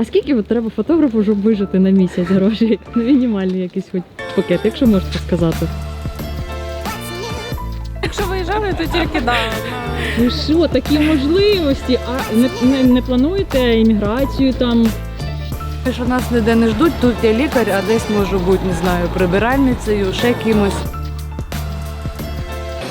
А скільки от треба фотографу, щоб вижити на місяць грошей? На мінімальний якийсь хоч пакет, якщо можете сказати. Якщо виїжджали, то тільки да. Ви що, такі можливості? А не, не, не плануєте імміграцію там? Що нас ніде не ждуть, тут я лікар, а десь можу бути, не знаю, прибиральницею, ще кимось.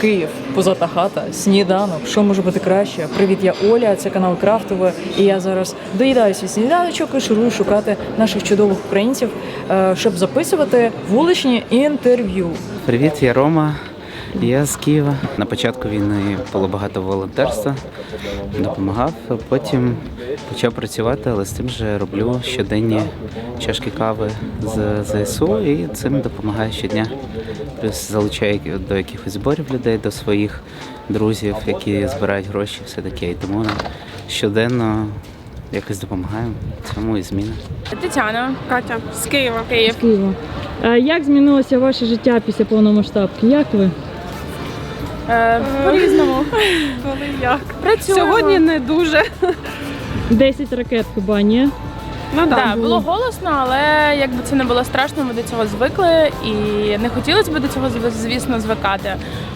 Київ, позата хата, сніданок. Що може бути краще? Привіт, я Оля, це канал Крафтове. І я зараз доїдаю свій сніданочок і шурую шукати наших чудових українців, е, щоб записувати вуличні інтерв'ю. Привіт, я Рома. Я з Києва. На початку війни було багато волонтерства, допомагав. Потім почав працювати, але з тим же роблю щоденні чашки кави з ЗСУ і цим допомагаю щодня. Плюс залучаю до якихось зборів людей, до своїх друзів, які збирають гроші, все таке. І тому щоденно якось допомагаємо. Цьому і зміна. Тетяна, Катя з Києва. Київ. з Києва? А як змінилося ваше життя після повномасштабки? Як ви? Е, По-різному. Коли як? Працюємо. Сьогодні не дуже. 10 ракет хіба ні? Ну да. Так, було голосно, але якби це не було страшно, ми до цього звикли і не хотілося б до цього звісно звикати.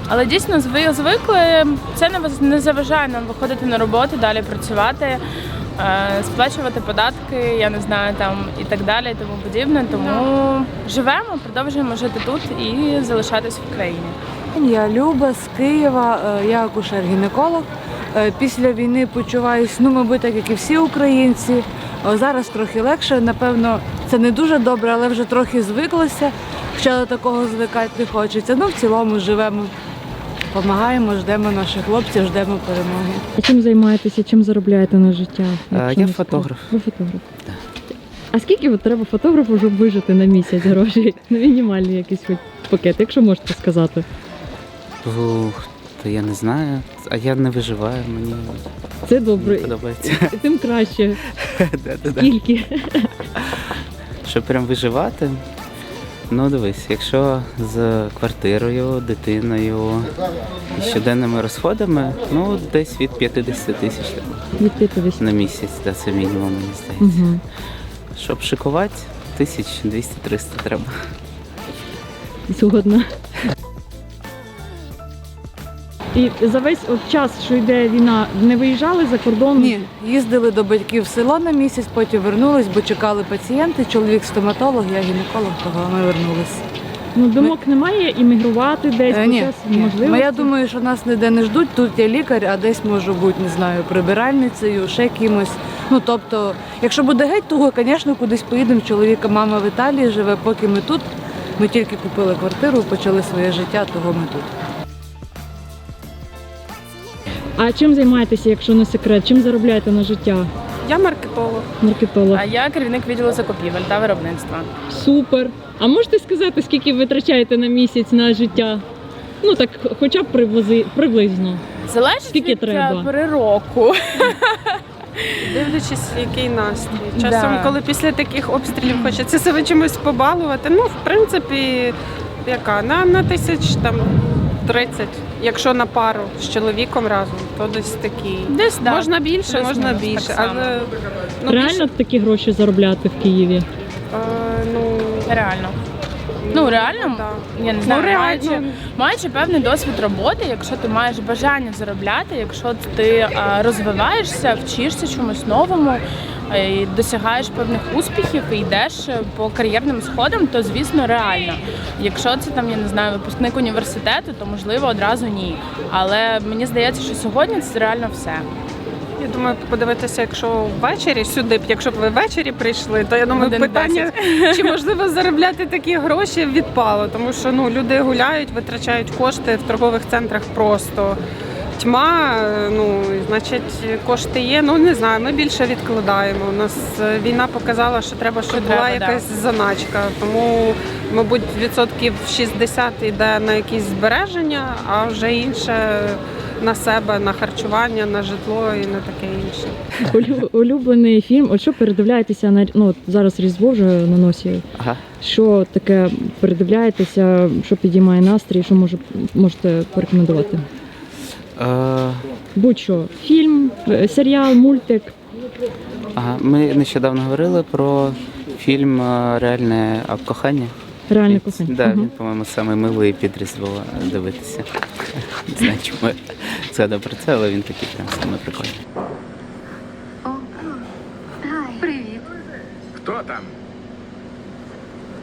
Але дійсно зви- звикли. Це не не заважає нам виходити на роботу, далі працювати, е, сплачувати податки, я не знаю там і так далі, і тому подібне. Тому живемо, продовжуємо жити тут і залишатись в країні. Я Люба з Києва, е, я акушер-гінеколог. Е, Після війни почуваюсь, ну, мабуть, так як і всі українці. О, Зараз трохи легше, напевно, це не дуже добре, але вже трохи звиклося. Ще до такого звикати не хочеться. Ну, в цілому живемо, допомагаємо, ждемо наших хлопців, ждемо перемоги. А чим займаєтеся, чим заробляєте на життя? А, я не фотограф. Ви фотограф. А скільки от треба фотографу, щоб вижити на місяць грошей? На мінімальний якийсь хоч пакет, якщо можете сказати. То я не знаю. А я не виживаю, мені Це добре. подобається. Тим краще. Скільки? Щоб прям виживати. Ну дивись, якщо з квартирою, дитиною і щоденними розходами, ну десь від 50 тисяч Від 50. на місяць, да, це мінімум, мені здається. Угу. Щоб шикувати, тисяч 200-300 треба. Згодна. І за весь от час, що йде війна, не виїжджали за кордон? Ні, їздили до батьків в село на місяць, потім вернулись, бо чекали пацієнти. Чоловік стоматолог, я гінеколог, того ми вернулись. Ну думок немає іммігрувати десь, Е, ні, ні. можливо. Я думаю, що нас ніде не ждуть. Тут я лікар, а десь можу бути, не знаю, прибиральницею, ще кимось. Ну тобто, якщо буде геть, то, звісно, кудись поїдемо. Чоловіка мама в Італії живе, поки ми тут. Ми тільки купили квартиру, почали своє життя, того ми тут. А чим займаєтеся, якщо не секрет? Чим заробляєте на життя? Я маркетолог. Маркетолог. А я керівник відділу закупівель та виробництва. Супер. А можете сказати, скільки витрачаєте на місяць на життя? Ну так, хоча б приблизи, приблизно. Залежить Скільки від треба? е, пори року. Дивлячись, який настрій. Часом, Да. коли після таких обстрілів хочеться себе чимось побалувати, ну, в принципі, яка? На, на тисяч там 30. Якщо на пару з чоловіком разом, то десь такі. Десь да. Можна більше, Плюс-мінус можна так більше. само. Але ну, Реально більше, такі гроші заробляти в Києві? е, ну, Реально. Ну реально, да. я не знаю, Ну, реально. маючи, маючи певний досвід роботи, якщо ти маєш бажання заробляти, якщо ти е, розвиваєшся, вчишся чомусь новому, е, і досягаєш певних успіхів і йдеш е, по кар'єрним сходам, то звісно реально. Якщо це там, я не знаю, випускник університету, то можливо одразу ні. Але мені здається, що сьогодні це реально все. Я думаю, подивитися, якщо ввечері сюди, б, якщо б ви ввечері прийшли, то я думаю, Годин питання, чи можливо заробляти такі гроші відпало, тому що ну люди гуляють, витрачають кошти в торгових центрах просто. Тьма, ну значить, кошти є. Ну не знаю, ми більше відкладаємо. У нас е, війна показала, що треба, щоб Що була треба, да. якась заначка. Тому, мабуть, відсотків 60 йде на якісь збереження, а вже інше на себе, на харчування, на житло і на таке інше. Улю- Улюблений фільм. От що передивляєтеся на ну от зараз Різдво вже на носі. Ага. Що таке передивляєтеся, що підіймає настрій, що може, можете порекомендувати? Е, Будь-що. Фільм, е, серіал, мультик. Ага, ми нещодавно говорили про фільм е, Реальне кохання. Реальне кохання. Да, Ага. він, по-моєму, саме милий під Різдво дивитися. Не знаю, чому я згадав про це, але він такий прям саме прикольний. Привіт. Хто там?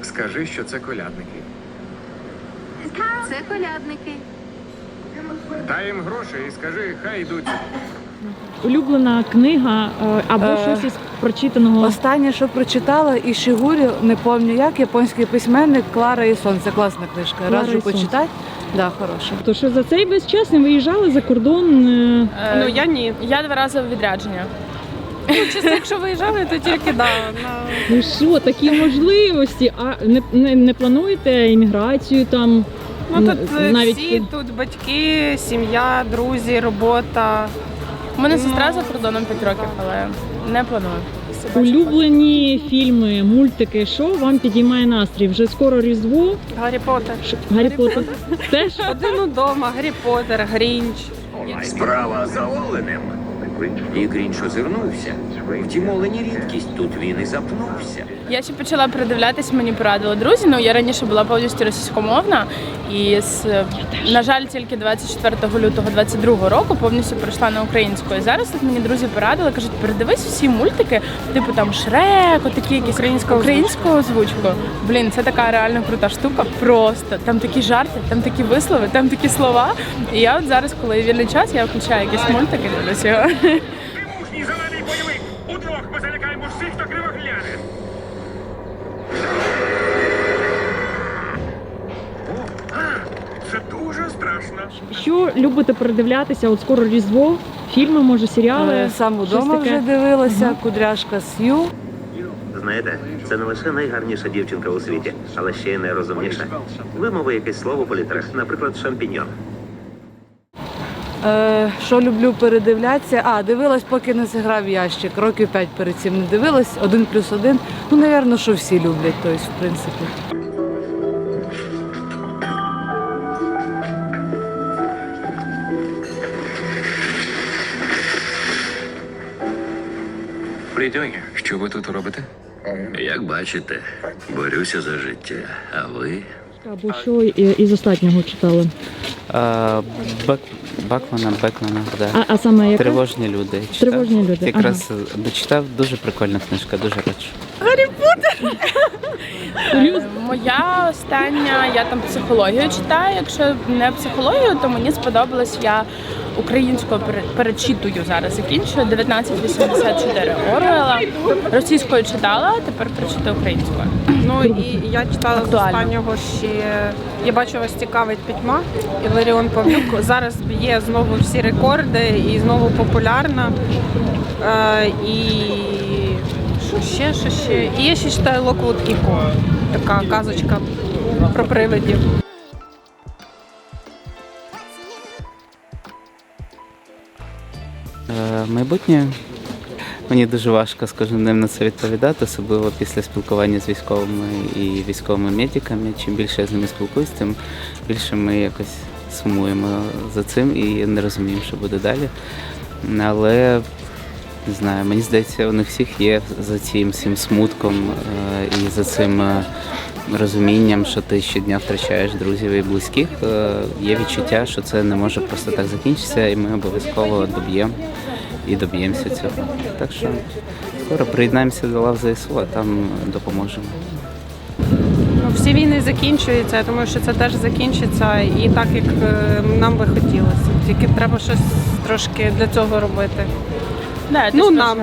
Скажи, що це колядники. Це колядники. Дай їм гроші і скажи, хай йдуть. Улюблена книга е, або Е, щось із прочитаного. Останнє, що прочитала, і Шигурі, не пам'ятаю як, японський письменник Клара і Сонце. Класна книжка. «Клара Раджу почитати. Да, хороша. То що за цей весь час не виїжджали за кордон? е, Е, Ну я ні. Я два рази у відрядження. Ну, чесно, якщо виїжджали, то тільки да, на Ви що, такі можливості? А не, не, не плануєте імміграцію там? ну тут е, навіть всі тут батьки, сім'я, друзі, робота. У мене Ну. сестра за кордоном 5 років, але не планую. Улюблені фільми, мультики, що вам підіймає настрій? Вже скоро Різдво, Гаррі Поттер. Ш- Гаррі Поттер теж. Один удома, Гаррі Поттер, Грінч. Справа за оленем. І Грінч озирнувся. Втім, олені рідкість, тут він і запнувся. Я ще почала передивлятись, мені порадили друзі. Ну я раніше була повністю російськомовна, і з на жаль, тільки 24 лютого 22 року повністю прийшла на українську. І зараз тут мені друзі порадили, кажуть, передивись всі мультики, типу там Шрек, отакі якісь Українська українську озвучку. Блін, це така реально крута штука. Просто там такі жарти, там такі вислови, там такі слова. І я от зараз, коли вільний час, я включаю якісь мультики дивлюсь його. Мужній зелений бойовик! Удвох ми залякаємо всіх, хто криво гляне. О, а, це дуже страшно. Що любите передивлятися? От скоро Різдво, фільми, може, серіали. Е, Сам щось удома таке? вже дивилася, кудряшка Сью. Знаєте, це не лише найгарніша дівчинка у світі, але ще й найрозумніша. Вимови якесь слово по літерах, наприклад, шампіньон. Е, що люблю передивлятися? А, дивилась, поки не зіграв ящик. Років п'ять перед цим не дивилась, один плюс один. Ну, напевно, що всі люблять, тобто, в принципі. Що ви тут робите? Як бачите, борюся за життя. А ви? Або що і- із останнього читали? Бек, Бакмана, Бекмана, да. А, а саме яка? Тривожні люди. читав. Тривожні люди, Якраз дочитав дуже прикольна книжка, дуже раджу. Серйозно? Моя остання, я там психологію читаю. Якщо не психологію, то мені сподобалось, я українською пере- перечитую зараз, закінчую 1984 Оруела. Російською читала, тепер перечитую українською. Ну і я читала з останнього ще. Я бачу, вас цікавить пітьма. Іларіон Павлюк зараз б'є знову всі рекорди і знову популярна. Е, і що ще, що ще? І я ще читаю Локвуд Іко. Така казочка про привидів. Майбутнє мені дуже важко з кожним днем на це відповідати, особливо після спілкування з військовими і військовими медиками. Чим більше я з ними спілкуюсь, тим більше ми якось сумуємо за цим і не розуміємо, що буде далі. Але не знаю, мені здається, у них всіх є за цим всім смутком е, і за цим е, розумінням, що ти щодня втрачаєш друзів і близьких. е, Є відчуття, що це не може просто так закінчитися, і ми обов'язково доб'ємо і доб'ємося цього. Так що скоро приєднаємося до лав ЗСУ, а там допоможемо. Ну, всі війни закінчуються, я думаю, що це теж закінчиться і так, як е, нам би хотілося. Тільки треба щось трошки для цього робити. Да, Ну, нам.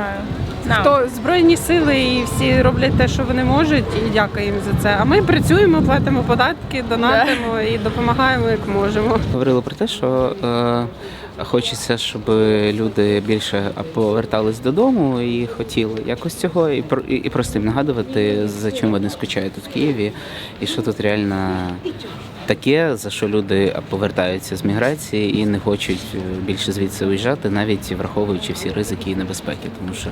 Нам. То збройні сили і всі роблять те, що вони можуть, і дякую їм за це. А ми працюємо, платимо податки, донатимо і допомагаємо як можемо. Говорили про те, що е, хочеться, щоб люди більше повертались додому і хотіли якось цього, і, про- і, і просто їм нагадувати, за чим вони скучають тут в Києві, і що тут реально таке, за що люди повертаються з міграції і не хочуть е, більше звідси уїжджати, навіть враховуючи всі ризики і небезпеки, тому що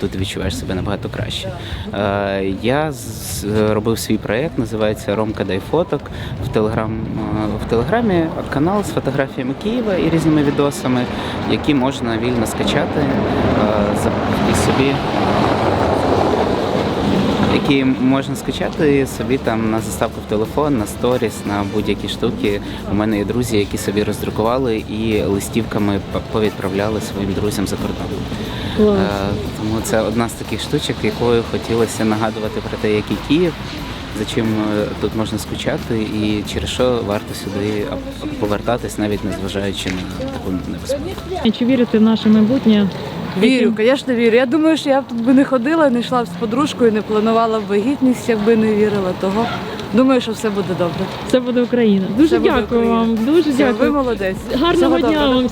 тут відчуваєш себе набагато краще. Е, Я робив свій проєкт, називається Ромка дай фоток в телеграм е, в телеграмі канал з фотографіями Києва і різними відосами, які можна вільно скачати і собі які можна скачати собі там на заставку в телефон, на сторіс, на будь-які штуки. У мене є друзі, які собі роздрукували і листівками повідправляли своїм друзям за кордон. Клас. Е, Тому це одна з таких штучок, якою хотілося нагадувати про те, який Київ, за чим е, тут можна скучати, і через що варто сюди повертатись, навіть незважаючи на таку небезпеку. Чи вірите в наше майбутнє? Вірю, звісно, вірю. Я думаю, що я б тут би не ходила, не йшла б з подружкою, не планувала б вагітність, якби не вірила того. Думаю, що все буде добре. Це буде Україна. Дуже Все буде дякую Україна. вам. Дуже Все, ви молодець. Гарного Всього дня доброго. вам.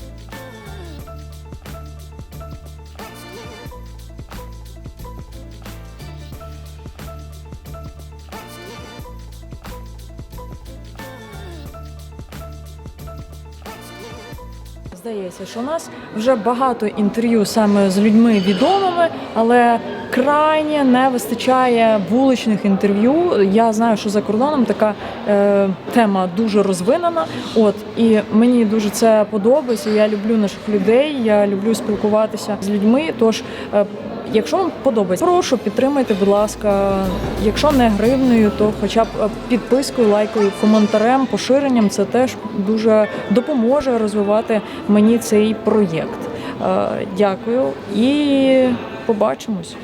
Здається, що у нас вже багато інтерв'ю саме з людьми відомими, але крайне не вистачає вуличних інтерв'ю. Я знаю, що за кордоном така е, тема дуже розвинена. От і мені дуже це подобається. Я люблю наших людей, я люблю спілкуватися з людьми. Тож, е, якщо вам подобається, прошу підтримайте, будь ласка. Якщо не гривнею, то хоча б е, підпискою, лайкою, коментарем, поширенням це теж дуже допоможе розвивати мені цей проєкт. Е, Дякую і побачимось.